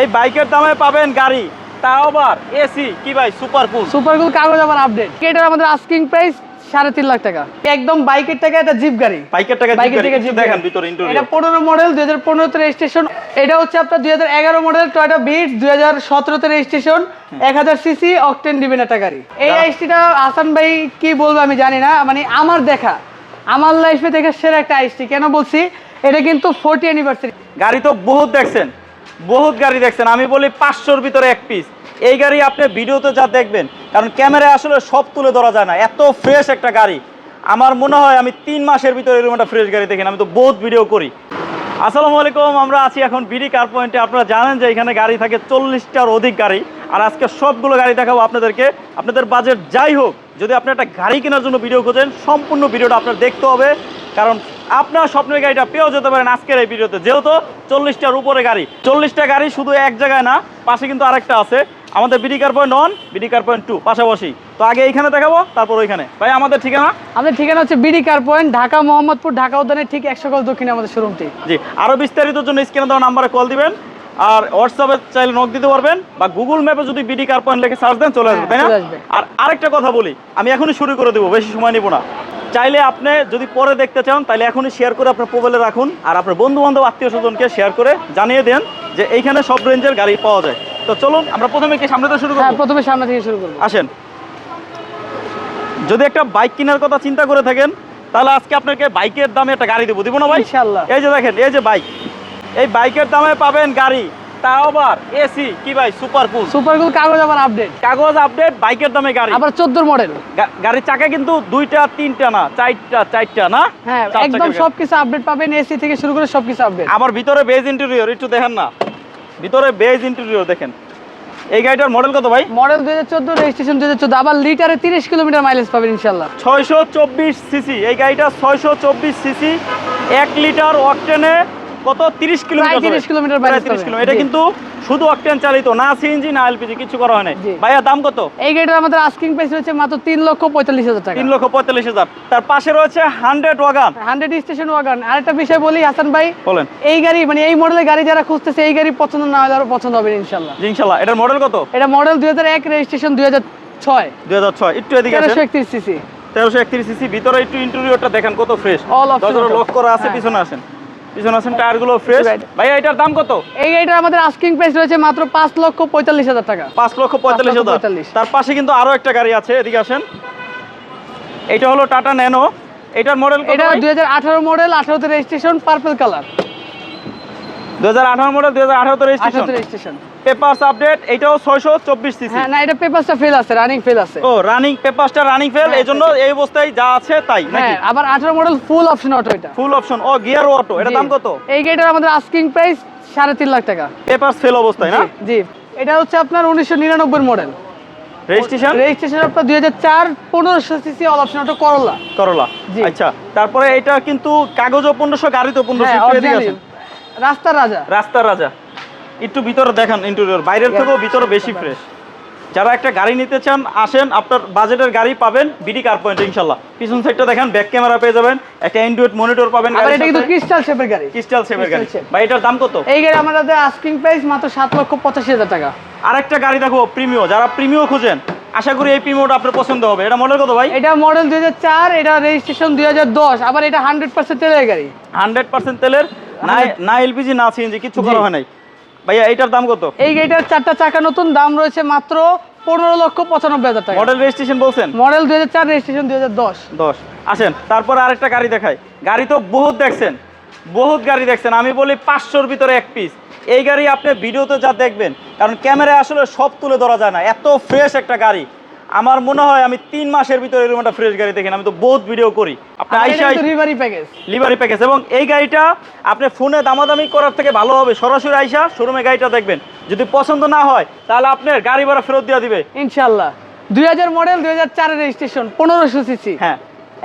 এই বাইকের দামে পাবেন গাড়ি তাও আবার এসি কি ভাই সুপার কুল সুপার কুল কাগজ আবার আপডেট এটার আমাদের আস্কিং প্রাইস সাড়ে তিন লাখ টাকা। একদম বাইকের টাকা এটা জিপ গাড়ি। বাইকের টাকা বাইকের টাকা জিপ দেখেন। ভিতরে এটা ইন্টেরিয়র পনেরো মডেল দুই হাজার পনেরোতে রেজিস্ট্রেশন এটা হচ্ছে আপনার দুই হাজার এগারো মডেল টয়টা বিট দুই হাজার সতেরোতে রেজিস্ট্রেশন এক হাজার সিসি অকটেন দিবেন একটা গাড়ি। এই। আইসটিটা হাসান ভাই কি বলব আমি জানি না মানে আমার দেখা আমার লাইফে দেখা সেরা একটা আইসটি কেন বলছি? এটা কিন্তু ফোর্টি অ্যানিভার্সারি গাড়ি তো বহুত দেখছেন। বহুত গাড়ি দেখছেন। আমি বলি পাঁচশোর ভিতরে এক পিস এই গাড়ি আপনি ভিডিওতে যা দেখবেন, কারণ ক্যামেরায় আসলে সব তুলে ধরা যায় না। এত ফ্রেশ একটা গাড়ি। আমার মনে হয় আমি তিন মাসের ভিতরে এরকম একটা ফ্রেশ গাড়ি দেখেন। আমি তো বহুত ভিডিও করি। আসসালামু আলাইকুম, আমরা আছি এখন বিডি কার পয়েন্টে আপনারা জানেন যে এখানে গাড়ি থাকে চল্লিশটার অধিক গাড়ি। আর আজকে সবগুলো গাড়ি দেখাবো আপনাদেরকে। আপনাদের বাজেট যাই হোক, যদি আপনি একটা গাড়ি কেনার জন্য ভিডিও খোঁজেন, সম্পূর্ণ ভিডিওটা আপনার দেখতে হবে। কারণ আপনার স্বপ্নের গাড়িটা পেয়েও যেতে পারেন আজকের এই ভিডিওতে। যেহেতু চল্লিশটার উপরে গাড়ি। চল্লিশটা গাড়ি শুধু এক জায়গায় না পাশে কিন্তু আরেকটা আছে। আমাদের BD car point one BD car point two পাশাপাশি। তো আগে এইখানে দেখাবো তারপর ওইখানে। ভাই আমাদের ঠিকানা? আমাদের ঠিকানা হচ্ছে BD car point Dhaka Mohammadpur Dhaka উদ্যানের ঠিক একশো গজ দক্ষিণে আমাদের শোরুমটি জি আরও বিস্তারিতর জন্য স্ক্রিনে দেওয়া নাম্বারে কল দিবেন আর হোয়াটসঅ্যাপে চাইলে নক দিতে পারবেন বা গুগল ম্যাপে যদি বিডি কার পয়েন্ট লিখে সার্চ দেন চলে আসবে হ্যাঁ, তাই না? আর আরেকটা কথা বলি আমি এখনই শুরু করে দেবো বেশি সময় নিব না। চাইলে আপনি যদি পরে দেখতে চান তাহলে এখনই শেয়ার করে আপনার মোবাইলে রাখুন আর আপনার বন্ধু বান্ধব আত্মীয় স্বজনকে শেয়ার করে জানিয়ে দেন যে এইখানে সব রেঞ্জের গাড়ি পাওয়া যায়। তো চলুন আমরা প্রথমে কি সামনে থেকে শুরু হ্যাঁ করব প্রথমে সামনে থেকে শুরু করব। আসেন। যদি একটা বাইক কেনার কথা চিন্তা করে থাকেন তাহলে আজকে আপনাকে বাইকের দামে একটা গাড়ি দেবো। দিব না ভাই? ইনশাআল্লাহ। এই যে দেখেন এই যে বাইক এই বাইকের দামে পাবেন গাড়ি তাও আবার এসি কি ভাই সুপার কুল সুপার কুল কাগজ আবার আপডেট কাগজ আপডেট বাইকের দামে গাড়ি। আবার চোদ্দোর মডেল গাড়ির চাকা কিন্তু দুইটা তিনটা না চারটা চারটা না? হ্যাঁ একদম সবকিছু আপডেট পাবেন এসি থেকে শুরু করে সবকিছু আপডেট আবার ভিতরে বেজ ইন্টেরিয়র একটু দেখেন না। ভিতরে বেজ ইন্টেরিয়র দেখেন। এই গাড়িটার মডেল কত ভাই? মডেল দুই হাজার চোদ্দ রেজিস্ট্রেশন দুই হাজার চোদ্দ আবার লিটারে তিরিশ কিলোমিটার মাইলেজ পাবেন ইনশাল্লাহ ছয়শো চব্বিশ সিসি এই গাড়িটা ছয়শো চব্বিশ সিসি এক লিটার অকটেনে কত? তিরিশ কিলোমিটার 30 কিলোমিটার mileage তিরিশ কিলোমিটার। এটা কিন্তু শুধু অকটেন চালিত না সিএনজি না এলপিজি কিছু করা হয় জি। ভাইয়া দাম কত? এই গাড়িটার আমাদের আস্কিং প্রাইস রয়েছে মাত্র তিন লক্ষ পঁয়তাল্লিশ হাজার টাকা। তিন লক্ষ পঁয়তাল্লিশ হাজার। তার পাশে রয়েছে hundred wagon hundred station wagon আরেকটা বিষয় বলি হাসান ভাই বলেন। এই গাড়ি মানে এই মডেলের গাড়ি যারা খুঁজতেছে এই গাড়ি পছন্দ না হলে আরও পছন্দ হবে ইনশাল্লাহ জি ইনশাল্লাহ এটার মডেল কত? এটা মডেল দুই হাজার এক রেজিস্ট্রেশন দুই হাজার ছয়। দুই হাজার ছয়। একটু এদিকে আসেন। একত্রিশ সিসি তেরোশো একত্রিশ সিসি ভিতরে একটু ইন্টেরিয়রটা দেখেন কত ফ্রেশ option লক করা আছে হ্যাঁ। পিছনে আসেন। পিছনে আসেন টায়ারগুলো ফ্রেশ. ভাইয়া এটার দাম কত? এই গাড়িটার আমাদের আস্কিং প্রাইস রয়েছে মাত্র পাঁচ লক্ষ পঁয়তাল্লিশ হাজার টাকা। পাঁচ লক্ষ পঁয়তাল্লিশ হাজার। তার পাশে কিন্তু আরও একটা গাড়ি আছে এদিকে আসেন। এটা হলো টাটা ন্যানো এটার মডেল এটা দুই হাজার আঠারো মডেল আঠারোতে রেজিস্ট্রেশন পার্পল কালার দু হাজার আঠারো মডেল দু হাজার আঠারো আঠারোতে রেজিস্ট্রেশন পেপারস আপডেট এটাও ছয়শো চব্বিশ সিসি। হ্যাঁ না এটা পেপারসটা ফেল আছে রানিং ফেল আছে। ও রানিং পেপারসটা রানিং ফেল হ্যাঁ, এই অবস্থায় যা আছে তাই নাকি? হ্যাঁ আবার আঠারো মডেল ফুল অপশন অটো এটা। ফুল অপশন ও গিয়ার অটো এটা দাম কত? এই গাড়িটার আমাদের আস্কিং প্রাইস সাড়ে তিন লাখ টাকা। পেপারস ফেল অবস্থায় না? জি, এটা হচ্ছে আপনার উনিশশো নিরানব্বই মডেল রেজিস্ট্রেশন রেজিস্ট্রেশন আপনার দুই হাজার চার পনেরোশো সিসি অল অপশন অটো করলা করলা জি। আচ্ছা। তারপরে এটা কিন্তু কাগজও পনেরোশো গাড়িতেও পনেরোশো হ্যাঁ একটু এদিকে original। আসেন। রাস্তার রাজা। রাস্তার রাজা। একটু ভিতরে দেখান ইন্টেরিয়র বাইরের থেকেও ভিতরে বেশি ফ্রেশ যারা একটা গাড়ি নিতে চান আসেন আপনার বাজেটের গাড়ি পাবেন বিডি কার পয়েন্ট ইনশাল্লাহ পিছন সাইডটা দেখেন ব্যাক ক্যামেরা পেয়ে যাবেন একটা অ্যান্ড্রয়েড মনিটর পাবেন আবার এটা কিন্তু ক্রিস্টাল শেপের গাড়ি। ক্রিস্টাল শেপের গাড়ি। ভাই এটার দাম কত? এই গাড়ি আমাদের আস্কিং প্রাইস মাত্র সাত লক্ষ পঁচাশি হাজার টাকা। আরেকটা গাড়ি দেখো প্রিমিও যারা প্রিমিও খুঁজেন আশা করি এই প্রিমিওটা আপনার পছন্দ হবে। এটা মডেল কত ভাই? এটা মডেল দুই হাজার চার এটা রেজিস্ট্রেশন দুই হাজার দশ আবার এটা হান্ড্রেড পার্সেন্ট তেলের গাড়ি। হান্ড্রেড পার্সেন্ট তেলের না না এলপিজি না সিএনজি কিছু করা হয় নাই। ভাইয়া এটার দাম কত? এই গাড়িটার চারটা চাকা নতুন দাম রয়েছে মাত্র পনেরো লক্ষ পঁচানব্বই হাজার টাকা। মডেল রেজিস্ট্রেশন বলছেন? মডেল দুই হাজার চার রেজিস্ট্রেশন দুই হাজার দশ। দশ। আসেন তারপরে আরেকটা গাড়ি দেখাই। গাড়ি তো বহুত দেখছেন বহুত গাড়ি দেখছেন। আমি বলি পাঁচশোর ভিতরে এক পিস এই গাড়ি আপনি ভিডিওতে যা দেখবেন কারণ ক্যামেরায় আসলে সব তুলে ধরা যায় না। এত ফ্রেশ একটা গাড়ি। আমার মনে হয় আমি তিন মাসের ভিতরে এরকম একটা ফ্রেশ গাড়ি দেখেন। আমি তো বহুত ভিডিও করি। আপনি প্যাকেজ লিভারি প্যাকেজ এবং এই গাড়িটা আপনি ফোনে দামাদামি করার থেকে ভালো হবে। সরাসরি আইসা শোরুমে গাড়িটা দেখবেন। যদি পছন্দ না হয় তাহলে আপনার গাড়ি ভাড়া ফেরত দেওয়া দিবে। ইনশাল্লাহ দুই হাজার মডেল দুই হাজার চারের রেজিস্ট্রেশন পনেরোশো সিসি হ্যাঁ।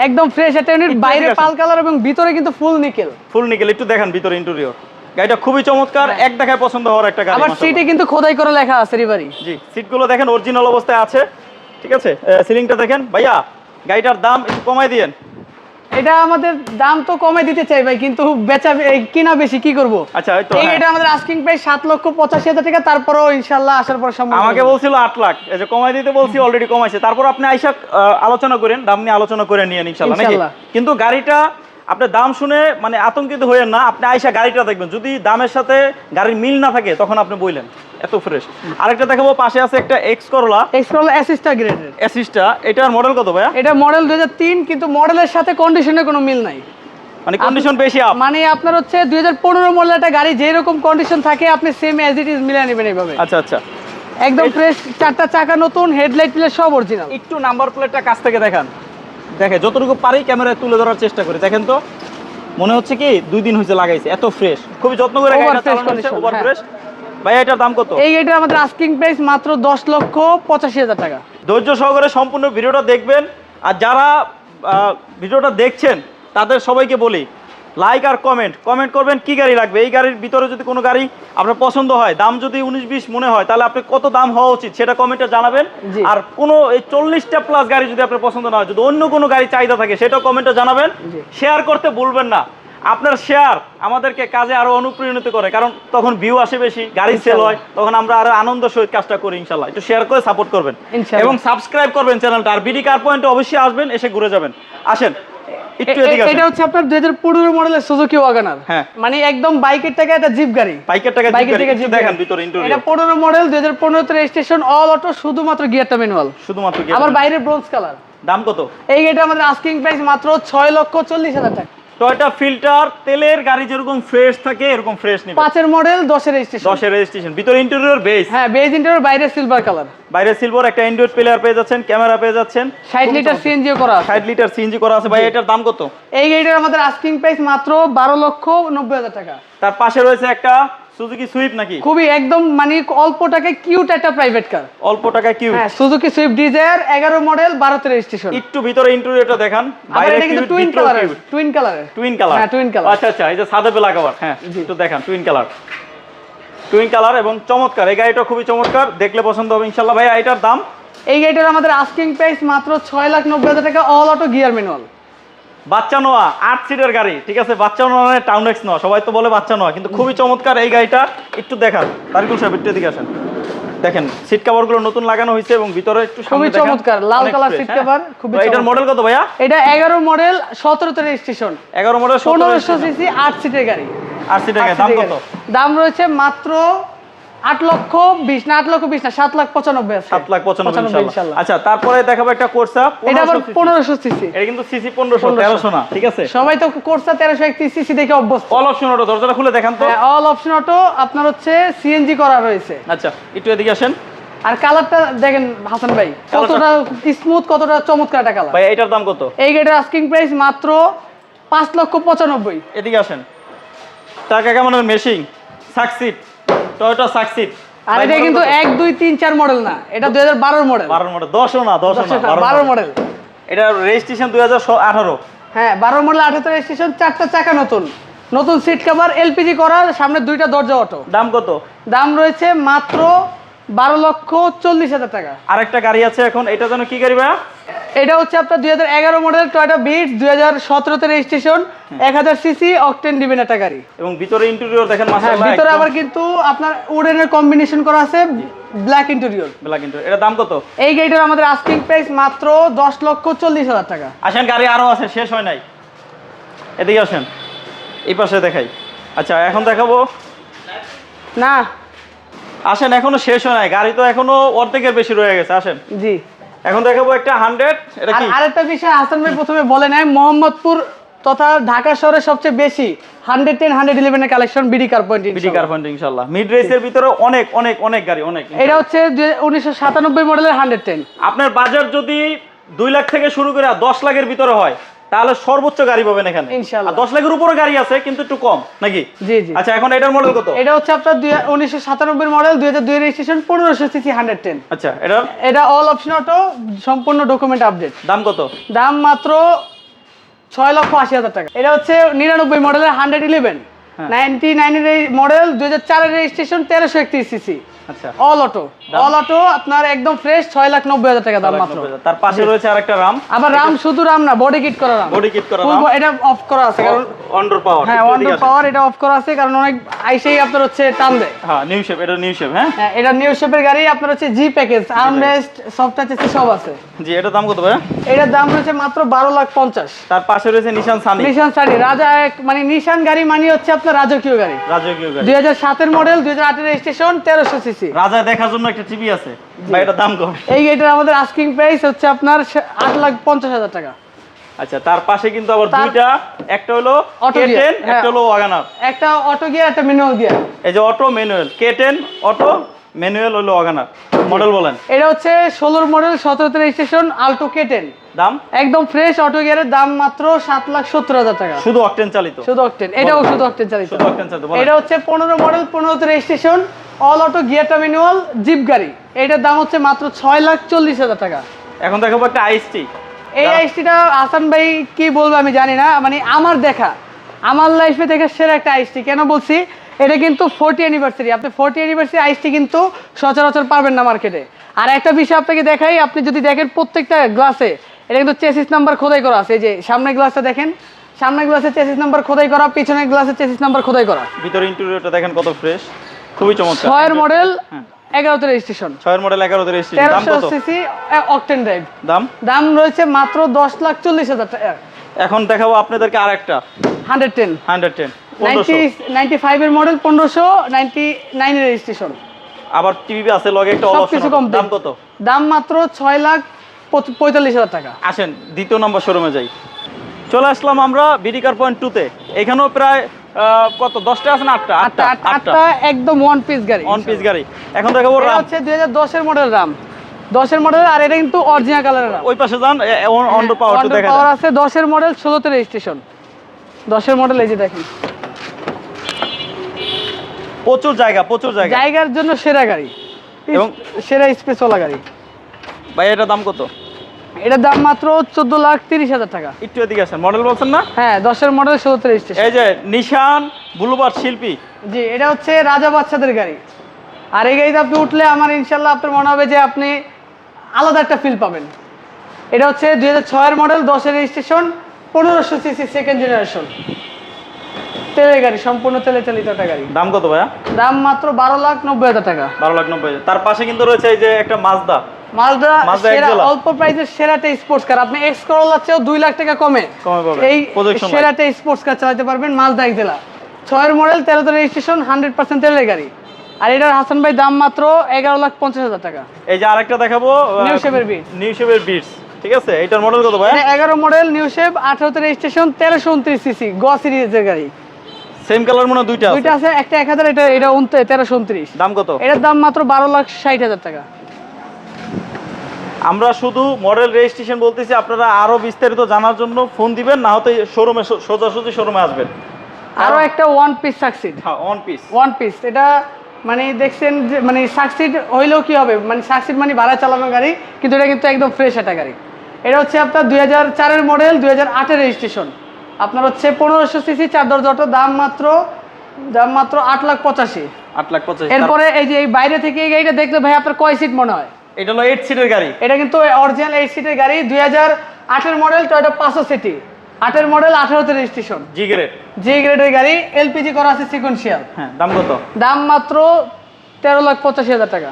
একদম ফ্রেশ একটা ইউনিট বাইরে পাল কালার এবং ভিতরে কিন্তু ফুল নিকেল ফুল নিকেল একটু দেখেন ভিতরে ইন্টেরিয়র গাড়িটা খুবই চমৎকার এক দেখায় পছন্দ হওয়ার একটা গাড়ি আবার সিটে কিন্তু খোদাই করে লেখা আছে রিভারি জি সিটগুলো দেখেন অরিজিনাল অবস্থায় আছে। ঠিক আছে? সিলিংটা দেখেন। ভাইয়া গাড়িটার দাম একটু কমাই দিয়েন। এটা আমাদের দাম তো কমে দিতে চাই ভাই কিন্তু বেচা কিনা বেশি কি করব? আচ্ছা হয়তো তো হ্যাঁ। এটা আমাদের আস্কিং প্রাইস 7 লক্ষ পঁচাশি হাজার টাকা তারপরে ইনশাআল্লাহ আসার পর সম্ভব আমাকে বলছিল 8 লাখ। এই যে কমাই দিতে বলছি অলরেডি কমাইছে। তারপর আপনি আইসা আলোচনা করেন দাম নিয়ে আলোচনা করে নিয়ে ইনশাআল্লাহ নাকি? কিন্তু গাড়িটা আপনার দাম শুনে মানে আতঙ্কিত হয়েন না আপনি আইসা গাড়িটা দেখবেন। যদি দামের সাথে গাড়ির মিল না থাকে তখন আপনি বললেন এত ফ্রেশ আরেকটা দেখাবো পাশে আছে একটা এক্স করলা এক্সপ্রল অ্যাসিস্টা গ্রেডের অ্যাসিস্টা এটার মডেল কত ভাইয়া? এটা মডেল দুই কিন্তু মডেলের সাথে কন্ডিশনের কোনো মিল নাই। মানে কন্ডিশন বেশি আপ মানে আপনার হচ্ছে দুই হাজার পনেরো মডেল একটা গাড়ি যেরকম কন্ডিশন থাকে আপনি সেম অ্যাজ ইট ইজ মিলিয়ে নেবেন এইভাবে। আচ্ছা আচ্ছা। একদম ফ্রেশ চারটা চাকা নতুন হেডলাইট প্লেট সব অরিজিনাল একটু নাম্বার প্লেটটা কাছ থেকে দেখান। দেখে যতটুকু পারি ক্যামেরায় তুলে ধরার চেষ্টা করি। দেখেন তো মনে হচ্ছে কি দুই দিন হয়েছে লাগাইছে এত ফ্রেশ খুবই যত্ন করে ওভার হ্যাঁ। ফ্রেশ ভাই এটার দাম কত? এই এটা আমাদের আস্কিং প্রাইস মাত্র দশ লক্ষ পঁচাশি হাজার টাকা। ধৈর্য সহকারে সম্পূর্ণ ভিডিওটা দেখবেন। আর যারা ভিডিওটা দেখছেন তাদের সবাইকে বলি লাইক আর কমেন্ট কমেন্ট করবেন কি গাড়ি লাগবে? এই গাড়ির ভিতরে যদি কোনো গাড়ি আপনার পছন্দ হয় দাম যদি উনিশ বিশ মনে হয় তাহলে আপনি কত দাম হওয়া উচিত সেটা কমেন্টে জানাবেন। আর কোনো এই চল্লিশটা প্লাস গাড়ি যদি আপনার পছন্দ না হয় যদি অন্য কোনো গাড়ি চাহিদা থাকে সেটা কমেন্টে জানাবেন। শেয়ার করতে ভুলবেন না। আপনার শেয়ার আমাদেরকে কাজে আরও অনুপ্রাণিত করে কারণ তখন ভিউ আসে বেশি গাড়ি সেল হয় তখন আমরা আরও আনন্দ সহিত কাজটা করি ইনশাল্লাহ। একটু শেয়ার করে সাপোর্ট করবেন। এবং সাবস্ক্রাইব করবেন চ্যানেলটা আর বিডি কার পয়েন্টে অবশ্যই আসবেন এসে ঘুরে যাবেন। আসেন একটু এ- এদিকে এ- আসেন। এটা হচ্ছে আপনার দুই হাজার পনেরো মডেলের সুজুকি ওয়াগানার হ্যাঁ। মানে একদম বাইকের টাকা একটা জিপ গাড়ি। বাইকের টাকা বাইকের টাকা জিপ একটু দেখান ভিতরে এটা পনেরো মডেল দুই হাজার পনেরোতে রেজিস্ট্রেশন অল অটো শুধুমাত্র গিয়ারটা ম্যানুয়াল শুধুমাত্র কি আবার বাইরে ব্রোঞ্জ কালার দাম কত? এই গাড়িটা আমাদের আস্কিং প্রাইস মাত্র ছয় লক্ষ চল্লিশ হাজার টাকা। টয়টা ফিল্টার তেলের গাড়ি যেরকম ফ্রেশ থাকে এরকম ফ্রেশ নেবে। পাঁচের মডেল 10 এর রেজিস্ট্রেশন 10 এর রেজিস্ট্রেশন ভিতরে ইন্টেরিয়র বেজ হ্যাঁ বেজ ইন্টেরিয়র বাইরে সিলভার কালার বাইরে সিলভার একটা অ্যান্ড্রয়েড প্লেয়ার পেয়ে যাচ্ছেন ক্যামেরা পেয়ে যাচ্ছেন। ষাট লিটার সিএনজি করা আছে। ষাট লিটার সিএনজি করা আছে। ভাই এটার দাম কত? এই গাড়িটার আমাদের আস্কিং প্রাইস মাত্র বারো লক্ষ নব্বই হাজার টাকা। তার পাশে রয়েছে একটা সুজুকি সুইফট নাকি? খুবই একদম মানে অল্প টাকায় কিউট একটা প্রাইভেট কার অল্প টাকা কিউ হ্যাঁ সুজুকি সুইফট ডিজায়ার এগারো মডেল বারোতে রেজিস্ট্রেশন একটু ভিতরে ইন্টেরিয়রটা দেখান। বাইরে কিন্তু টুইন কিউট টুইন কালারের টুইন কালার হ্যাঁ, twin color। আচ্ছা আচ্ছা এই যে সাদা বেলা কাভার হ্যাঁ একটু দেখান টুইন কালার টুইন কালার এবং চমৎকার। এই গাড়িটা খুবই চমৎকার। দেখলে পছন্দ হবে ইনশাল্লাহ ভাই এটার দাম? এই গাড়িটার আমাদের আস্কিং প্রাইস মাত্র ছয় লাখ নব্বই হাজার টাকা অল অটো গিয়ার ম্যানুয়াল বাচ্চা নোয়া আট সিটের গাড়ি ঠিক আছে? বাচ্চা নোয়া মানে টাউন এক্স নোয়া সবাই তো বলে বাচ্চা নোয়া কিন্তু খুবই চমৎকার এই গাড়িটা। একটু দেখান তারিকুল সাহেব একটু এদিকে আসেন। দেখেন সিট কভারগুলো নতুন লাগানো হয়েছে এবং ভিতরে একটু খুবই চমৎকার, লাল কালার সিট হ্যাঁ? কভার, খুবই তো এটার মডেল কত ভাইয়া? এটা এগারো মডেল সতেরোতে রেজিস্ট্রেশন এগারো মডেল পনেরোশো সিসি আট সিটের গাড়ি। আট সিটের গাড়ি দাম কত? দাম রয়েছে মাত্র আট লক্ষ বিশ না আট লক্ষ বিশ না সাত লাখ পঁচানব্বই সাত লাখ পঁচানব্বই আচ্ছা তারপরে দেখাবো একটা কোর্সা এটা আবার পনেরোশো সিসি। এটা কিন্তু সিসি পনেরোশো তেরোশো না ঠিক আছে? সবাই তো কোর্সা তেরোশো একত্রিশ সিসি দেখে অভ্যস্ত। অল অপশন দরজাটা খুলে দেখান তো। অল অপশন অটো আপনার হচ্ছে সিএনজি করা রয়েছে। আচ্ছা একটু এদিকে আসেন। আর কালারটা দেখেন হাসান ভাই কতটা স্মুথ কতটা চমৎকার একটা কালার ভাই এটার দাম কত? এই গাড়ির আস্কিং প্রাইস মাত্র পাঁচ লক্ষ পঁচানব্বই। এদিকে আসেন। টাকা কেমন মেশিং সাকসিট টয়োটা সাকসিড আর এটা কিন্তু এক দুই তিন চার মডেল না। এটা দুই হাজার বারোর মডেল বারো মডেল 10 না 10 না বারো বারো মডেল এটা রেজিস্ট্রেশন দুই হাজার আঠারো। হ্যাঁ বারো মডেল আঠাত্তর রেজিস্ট্রেশন চারটা চাকা নতুন। নতুন সিট কভার এলপিজি করা সামনে দুইটা দরজা অটো দাম কত? দাম রয়েছে মাত্র বারো লক্ষ চল্লিশ হাজার টাকা। আরেকটা গাড়ি আছে এখন এটা যেন কি গাড়ি ভাইয়া? এটা হচ্ছে আপনার দুই হাজার এগারো মডেল টয়টা বিট দুই হাজার সতেরোতে রেজিস্ট্রেশন এক হাজার সিসি অকটেন ডিবেন একটা গাড়ি। এবং ভিতরে ইন্টেরিয়র দেখেন হ্যাঁ ভিতরে আবার কিন্তু আপনার উডেনের কম্বিনেশন করা আছে ব্ল্যাক ইন্টেরিয়র ব্ল্যাক ইন্টেরিয়র এটা দাম কত? এই গাড়িটার আমাদের আস্কিং প্রাইস মাত্র দশ লক্ষ চল্লিশ হাজার টাকা। আসেন গাড়ি আরও আছে শেষ হয় নাই। এদিকে আসেন এই পাশে দেখাই। আচ্ছা এখন দেখাবো। না আসেন এখনও শেষ হয় নাই। গাড়ি তো এখনও অর্ধেকের বেশি রয়ে গেছে আসেন। জি। এখন দেখাবো একটা হান্ড্রেড এটা আর কি? আরেকটা বিষয় হাসান ভাই প্রথমে বলে নেয় মোহাম্মদপুর তথা ঢাকা শহরে সবচেয়ে বেশি হান্ড্রেড টেন হান্ড্রেড ইলেভেনের collection BD car point BD car point ইনশাল্লাহ। মিড রেসের ভিতরে অনেক অনেক অনেক গাড়ি অনেক এটা হচ্ছে উনিশশো সাতানব্বই মডেলের হান্ড্রেড টেন আপনার বাজার যদি দুই লাখ থেকে শুরু করে দশ লাখের ভিতরে হয় তাহলে সর্বোচ্চ গাড়ি পাবেন এখানে। দশ লাখের উপরে গাড়ি আছে কিন্তু একটু কম নাকি? জি জি। আচ্ছা এখন এটার মডেল কত? এটা হচ্ছে আপনার উনিশশো সাতানব্বই মডেল দুই হাজার দুই রেজিস্ট্রেশন পনেরোশো সিসি হান্ড্রেড টেন আচ্ছা এটার? এটা অল অপশন অটো সম্পূর্ণ ডকুমেন্ট আপডেট দাম কত? দাম মাত্র ছয় লক্ষ আশি হাজার টাকা। এটা হচ্ছে নিরানব্বই মডেলের হান্ড্রেড ইলেভেন নাইনটি নাইনের মডেল দুই হাজার চারের রেজিস্ট্রেশন তেরোশো একত্রিশ CC all auto all auto আপনার একদম ফ্রেশ ছয় লাখ নব্বই হাজার টাকা দাম মাত্র। তার পাশে রয়েছে আরেকটা রাম আবার রাম শুধু রাম না বডি কিট করা রাম বডি কিট করা রাম এটা অফ করা আছে কারণ অন্ডার পাওয়ার হ্যাঁ ওয়ান্ডার পাওয়ার এটা অফ করা আছে কারণ অনেক আইসেই আপনার হচ্ছে টান দেয়। হ্যাঁ নিউ শেপ এটা নিউ শেপ হ্যাঁ? হ্যাঁ এটা নিউ শেপের গাড়ি আপনার হচ্ছে G package armrest soft touch সব আছে। জি এটার দাম কত ভাই? এটার দাম রয়েছে মাত্র বারো লাখ পঞ্চাশ। তার পাশে রয়েছে নিশান সানি নিশান সারি রাজা এক মানে নিশান গাড়ি মানে হচ্ছে আপনার রাজকীয় গাড়ি। রাজকীয় গাড়ি। দুই হাজার সাতের মডেল দুই হাজার আটের স্টেশন তেরোশো সিসি রাজা দেখার জন্য একটা টিভি আছে। ভাই এটার দাম কম। এই গাড়িটার আমাদের আস্কিং প্রাইস হচ্ছে আপনার সে- আট লাখ পঞ্চাশ হাজার টাকা। আচ্ছা তার পাশে কিন্তু আবার দুইটা একটা হলো Auto gear, K10 হ্যাঁ। একটা হলো ওয়াগানার একটা অটো গিয়ার একটা ম্যানুয়াল গিয়ার। এই যে auto manual K10 auto manual হলো ওয়াগানার মডেল বলেন। এটা হচ্ছে ষোলোর মডেল সতেরোতে রেজিস্ট্রেশন আল্টো কে টেন দাম? একদম ফ্রেশ অটো গিয়ারের দাম মাত্র সাত লাখ সত্তর হাজার টাকা। শুধু অকটেন চালিত। শুধু অকটেন এটাও শুধু অকটেন চালিত। শুধু অকটেন চালিত এটা হচ্ছে পনেরো মডেল পনেরোতে রেজিস্ট্রেশন অল অটো গিয়ারটা ম্যানুয়াল জিপ গাড়ি। এটার দাম হচ্ছে মাত্র ছয় লাখ চল্লিশ হাজার টাকা। এখন দেখাবো একটা আইসটি এই আইসটিটা হাসান ভাই কি বলব আমি জানি না মানে আমার দেখা আমার লাইফে দেখা সেরা একটা আইসটি কেন বলছি? এটা কিন্তু ফোর্টি অ্যানিভার্সারি আপনি ফোর্টি অ্যানিভার্সারি আইসটি কিন্তু সচরাচর পাবেন না মার্কেটে আর একটা বিষয় আপনাকে দেখাই আপনি যদি দেখেন প্রত্যেকটা গ্লাসে এটা কিন্তু চেসিস নাম্বার খোদাই করা আছে। এই যে সামনের গ্লাসটা দেখেন সামনের গ্লাসে চেসিস নাম্বার খোদাই করা পিছনের গ্লাসে চেসিস নাম্বার খোদাই করা। ভিতরে ইন্টেরিয়রটা দেখেন কত ফ্রেশ খুবই চমৎকার। ছয়ের মডেল এগারোতে রেজিস্ট্রেশন ছয়ের মডেল এগারোতে রেজিস্ট্রেশন দাম কত? সিসি অকটেন ড্রাইভ দাম? দাম রয়েছে মাত্র দশ লাখ চল্লিশ হাজার টাকা। এখন দেখাবো আপনাদেরকে আরেকটা। Hundred ten. Hundred ten ninety ফাইভের মডেল পনেরোশো নাইনটি নাইনের রেজিস্ট্রেশন আবার টিভি আছে লগে একটা কম দাম কত? দাম মাত্র ছয় লাখ পঁয়তাল্লিশ হাজার টাকা। আসেন দ্বিতীয় নম্বর শোরুমে যাই। চলে আসলাম আমরা বিডি কার পয়েন্ট টুতে এখানেও প্রায় কত? দশটা আছে না আটটা? আটটা আটটা একদম ওয়ান পিস গাড়ি। অন পিস গাড়ি। এখন দেখাবো হচ্ছে দুই হাজার দশের মডেল রাম দশের মডেল আর এটা কিন্তু অরিজিনাল কালারের রাম ওই পাশে যান অন্ডার পাওয়ার দেখা যায়। আছে দশের মডেল ষোলোতে রেজিস্ট্রেশন দশের মডেল এই যে দেখেন। প্রচুর জায়গা প্রচুর জায়গা। জায়গার জন্য সেরা গাড়ি। এবং- সেরা স্পেসওয়ালা গাড়ি। ভাই এটার দাম কত? এটার দাম মাত্র চোদ্দ লাখ তিরিশ হাজার টাকা। একটু এদিকে আসেন মডেল বলছেন না? হ্যাঁ দশের মডেল ষোলো তিরিশ এই যে নিশান বুলুবার শিল্পী। জি এটা হচ্ছে রাজা বাচ্চাদের গাড়ি। আর এই গাড়িতে আপনি উঠলে আমার ইনশাল্লাহ আপনার মনে হবে যে আপনি আলাদা একটা ফিল পাবেন। এটা হচ্ছে দুই হাজার ছয়ের মডেল দশের রেজিস্ট্রেশন পনেরোশো সিসি সেকেন্ড জেনারেশন তেলের গাড়ি সম্পূর্ণ তেলে চালিত একটা গাড়ি। দাম কত ভাইয়া? দাম মাত্র বারো লাখ নব্বই হাজার টাকা। বারো লাখ নব্বই হাজার। তার পাশে কিন্তু রয়েছে এই যে একটা মাজদা মালদা সেরা অল্প প্রাইসের সেরাটা স্পোর্টস কার আপনি এক্স করলার চেয়েও দুই লাখ টাকা কমে। কমে এই সেরাটা স্পোর্টস কার চালাতে পারবেন মালদা এক্সেলা ছয়ের মডেল তেরোতে রেজিস্ট্রেশন হান্ড্রেড পার্সেন্ট তেলের গাড়ি। আর এটার হাসান ভাই দাম মাত্র এগারো লাখ পঞ্চাশ হাজার টাকা। এই যে আরেকটা দেখাবো shape এর Beats। নিউ শেপের বিটস ঠিক আছে? এটার মডেল কত ভাই এগারো মডেল নিউ শেপ আঠারোতে রেজিস্ট্রেশন তেরোশো উনত্রিশ সিসি গ সিরিজের গাড়ি। সেম কালার মনে দুইটা দুইটা আছে একটা এক হাজার এটা এটা দাম কত? এটার দাম মাত্র বারো লাখ ষাট হাজার টাকা। আমরা শুধু মডেল রেজিস্ট্রেশন বলতেছি আপনারা আরও বিস্তারিত জানার জন্য ফোন দিবেন না হতে শোরুমে সোজাসুজি শোরুমে আসবেন। আরও একটা ওয়ান পিস সাকসিড হ্যাঁ অন পিস ওয়ান পিস এটা মানে দেখছেন যে মানে সাকসিড হইলেও কি হবে? মানে সাকসিড মানে ভাড়া চালানো গাড়ি কিন্তু এটা কিন্তু একদম ফ্রেশ একটা গাড়ি। এটা হচ্ছে আপনার দুই হাজার চারের মডেল দুই হাজার আটের রেজিস্ট্রেশন আপনার হচ্ছে পনেরোশো সিসি চার দরজা দাম মাত্র দাম মাত্র আট লাখ পঁচাশি। আট লাখ পঁচাশি। এরপরে এই যে এই বাইরে থেকে এই গাড়িটা দেখলে ভাই আপনার কয় সিট মনে হয়? এটা হলো এইট সিটের গাড়ি। এটা কিন্তু অরিজিনাল এইট সিটের গাড়ি দুই হাজার আটের মডেল টয়টা পাঁচশো সিটি। আটের মডেল আঠারোতে রেজিস্ট্রেশন জি গ্রেড জি গ্রেডের গাড়ি এলপিজি করা আছে সিকোয়েন্সিয়াল হ্যাঁ দাম কত? দাম মাত্র তেরো লাখ পঁচাশি হাজার টাকা।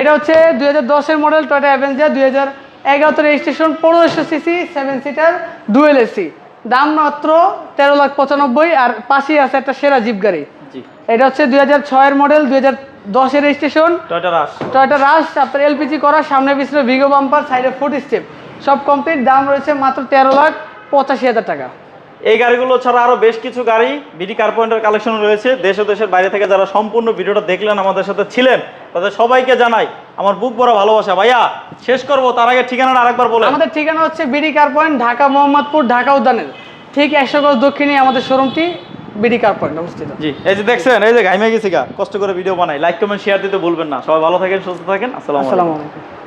এটা হচ্ছে দুই হাজার দশের মডেল টয়টা অ্যাভেঞ্জার দুই হাজার এগারোতে রেজিস্ট্রেশন পনেরোশো CC seven seater dual AC দাম মাত্র তেরো লাখ পঁচানব্বই আর পাশেই আছে একটা সেরা জিপ গাড়ি। এটা হচ্ছে দুই হাজার ছয়ের মডেল দুই হাজার দশের রেজিস্ট্রেশন টয়টা রাশ রাশ আপনার এলপিজি করা সামনে পিছনে ভিগো বাম্পার সাইডে ফুট স্টেপ সব কমপ্লিট দাম রয়েছে মাত্র তেরো লাখ পঁচাশি হাজার টাকা। এই গাড়িগুলো ছাড়া আরও বেশ কিছু গাড়ি বিডি কার পয়েন্টের কালেকশন রয়েছে। দেশ ও দেশের বাইরে থেকে যারা সম্পূর্ণ ভিডিওটা দেখলেন আমাদের সাথে ছিলেন তাদের সবাইকে জানাই আমার বুক বড় ভালোবাসা। ভাইয়া শেষ করব তার আগে ঠিকানাটা আরেকবার বলে আমাদের ঠিকানা হচ্ছে BD car point Dhaka Mohammadpur Dhaka উদ্যানের। ঠিক একশো গজ দক্ষিণে আমাদের শোরুমটি বিডি কার পয়েন্ট অবস্থিত। জি এই যে দেখছেন এই যে ঘাইমে গেছি কষ্ট করে ভিডিও বানাই। লাইক কমেন্ট শেয়ার দিতে ভুলবেন না। সবাই ভালো থাকেন সুস্থ থাকেন। আসসালাম আসসালামু আলাইকুম।